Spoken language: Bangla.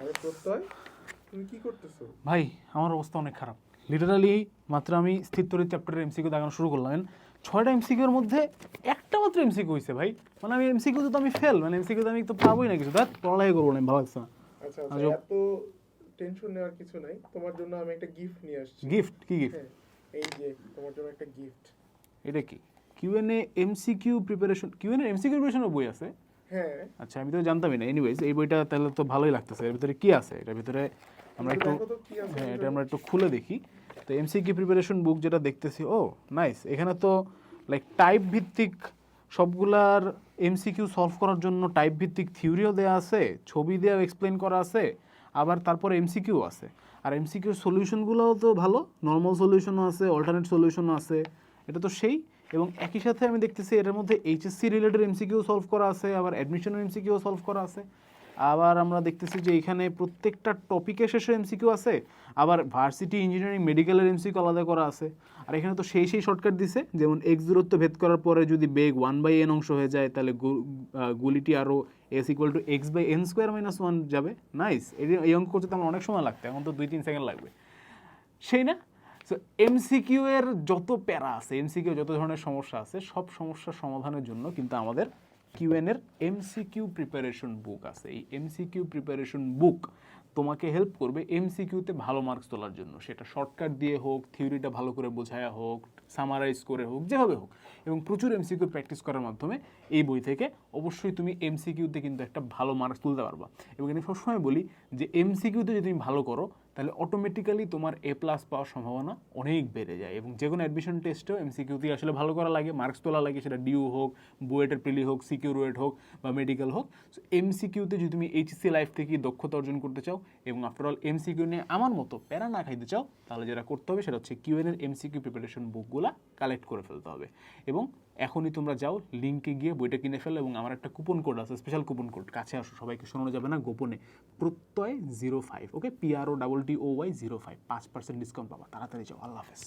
আরে প্রত্যয় তুমি কি করতেছো? ভাই আমার অবস্থা অনেক খারাপ। লিটারালি মাত্র আমি স্থিরতরিত চ্যাপ্টারের এমসিকিউ দেখানো শুরু করলাম। ছয়টা এমসিকিউর মধ্যে একটা মাত্র এমসিকিউ হয়েছে ভাই। মানে আমি এমসিকিউ তো আমি ফেল মানে এমসিকিউ তো আমি তো পাবোই না কিছু। দেখ পড়ালেখা করব না ভালো লাগছে না। আচ্ছা আচ্ছা এত টেনশন নেওয়ার কিছু নাই। তোমার জন্য আমি একটা গিফট নিয়ে আসছি। গিফট কি গিফট হ্যাঁ এই যে তোমার জন্য একটা গিফট এটা কি? Q and A MCQ preparation Q and A MCQ প্রিপারেশনের বই আছে। হ্যাঁ। আচ্ছা আমি তো জানতামই না। এনিওয়েজ এই বইটা তাহলে তো ভালোই লাগতেছে। এর ভিতরে কি আছে? এটার ভিতরে আমরা একটু কি হ্যাঁ এটা আমরা একটু খুলে দেখি। তো এমসিকিউ প্রিপারেশন বুক যেটা দেখতেছি ও নাইস এখানে তো লাইক টাইপ ভিত্তিক সবগুলার এমসিকিউ সলভ করার জন্য টাইপ ভিত্তিক থিওরিও দেওয়া আছে ছবি দেওয়া এক্সপ্লেন করা আছে আবার তারপর এমসিকিউ আছে। আর এমসিকিউ সলিউশনগুলোও তো ভালো। নর্মাল সলিউশনও আছে অল্টারনেট সলিউশনও আছে। এটা তো সেই। এবং একই সাথে আমি দেখতেছি এটার মধ্যে এইচএসসি রিলেটেড এমসিকিউ সলভ করা আছে, আবার অ্যাডমিশনের এমসিকিউ সলভ করা আছে। আবার আমরা দেখতেছি যে এখানে প্রত্যেকটা টপিকের শেষে এমসিকিউ আছে, আবার ভার্সিটি ইঞ্জিনিয়ারিং মেডিকেলের এমসিকিউ আলাদা করা আছে। আর এখানে তো সেই সেই শর্টকাট দিছে, যেমন এক্স দূরত্ব ভেদ করার পরে যদি বেগ ওয়ান বাই এন অংশ হয়ে যায়, তাহলে গুলিটি আরও S equal to X by N square minus one যাবে। নাইস এই অঙ্ক করতে তো আমার অনেক সময় লাগতো, এখন তো দুই তিন সেকেন্ড লাগবে। সেই না? সো এমসিকিউ এর যত প্যারা আছে এমসিকিউ যত ধরনের সমস্যা আছে, সব সমস্যার সমাধানের জন্য কিন্তু আমাদের কিউএন এর এমসিকিউ প্রিপারেশন বুক আছে। এই এমসিকিউ প্রিপারেশন বুক তোমাকে হেল্প করবে এমসিকিউতে ভালো মার্কস তোলার জন্য। সেটা শর্টকাট দিয়ে হোক থিওরিটা ভালো করে বোঝায়া হোক সামারাইজ করে হোক, যেভাবে হোক। এবং প্রচুর এমসিকিউ প্র্যাকটিস করার মাধ্যমে এই বই থেকে অবশ্যই তুমি এমসিকিউতে কিন্তু একটা ভালো মার্কস তুলতে পারবা। এবং আমি সবসময় বলি যে এমসিকিউতে যদি তুমি ভালো করো তাহলে অটোমেটিক্যালি তোমার এ প্লাস পাওয়ার সম্ভাবনা অনেক বেড়ে যায় এবং যে কোনো অ্যাডমিশন টেস্টেও এমসিকিউতে আসলে ভালো করা লাগে মার্কস তোলা লাগে, সেটা ডিউ হোক বুয়েটের প্রিলি হোক সিকিউর ওয়েট হোক বা মেডিকেল হোক। সো এমসিকিউতে যদি তুমি এইচএসসি লাইফ থেকে দক্ষতা অর্জন করতে চাও এবং আফটার অল এমসিকিউ নিয়ে আমার মতো প্যারা না খাইতে চাও, তাহলে যেটা করতে হবে সেটা হচ্ছে কিউএনের এমসিকিউ প্রিপারেশন বুকগুলা কালেক্ট করে ফেলতে হবে। এবং এখনই তোমরা যাও লিঙ্কে গিয়ে বইটা কিনে ফেলো এবং আমার একটা কুপন কোড আছে স্পেশাল কুপন কোড কাছে আসো, সবাইকে শোনানো যাবে না, গোপনে। Pratyay zero five okay P R O double T Y zero five পাঁচ পার্সেন্ট ডিসকাউন্ট পাবা তাড়াতাড়ি যাও আল্লাহ হাফেজ।